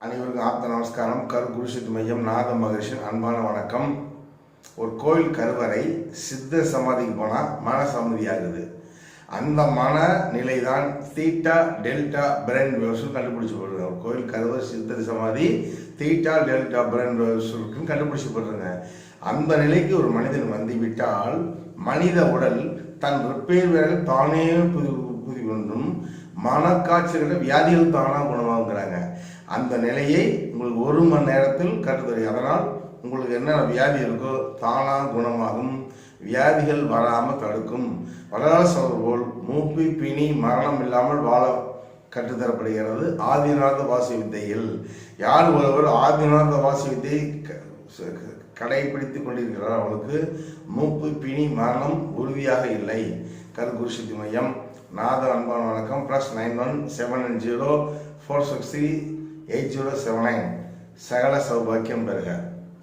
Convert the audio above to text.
அனைவருக்கும் ஆப்த நமஸ்காரம். கரு குருஷித் மையம் நாக மகரிஷின் அன்பான வணக்கம். ஒரு கோயில் கருவறை சித்த சமாதிக்கு போனால் மன சமாதி ஆகுது அந்த மன நிலை தான் தீட்டா டெல்டா பிரெயின் வேவ்ஸ் கண்டுபிடிச்சு ஒரு கோயில் கருவறை சித்த சமாதி தீட்டா டெல்டா பிரெயின் வேவ்ஸ் கண்டுபிடிச்சப்படுறாங்க அந்த நிலைக்கு ஒரு மனிதன் வந்து விட்டால் மனித உடல் தன் ரிப்பேர் வேலை தானே புது புதி கொண்டும் மனக்காட்சிகளை வியாதிகள் தானாக குணமாகுங்கிறாங்க அந்த நிலையை உங்களுக்கு ஒரு மணி நேரத்தில் கற்றுத்தரும் அதனால் உங்களுக்கு என்ன வியாதி இருக்கோ தானாக குணமாகும். வியாதிகள் வராமல் தடுக்கும். வரலாறு சொல்வது போல் மூப்பி பிணி மரணம் இல்லாமல் வாழ கற்றுத்தரப்படுகிறது ஆதிநாத வாசி வித்தையில். யார் ஒருவர் ஆதிநாத வாசி வித்தை க- க- கடைபிடித்துக் கொண்டிருக்கிறார் அவளுக்கு மூப்பு பிணி மரணம் உறுதியாக இல்லை. கருகுருஷித்தி மையம் நாத அன்பான வணக்கம். Plus nine one seven nine zero four six three eight zero seven nine சகல சௌபாக்கியம் பெறுக.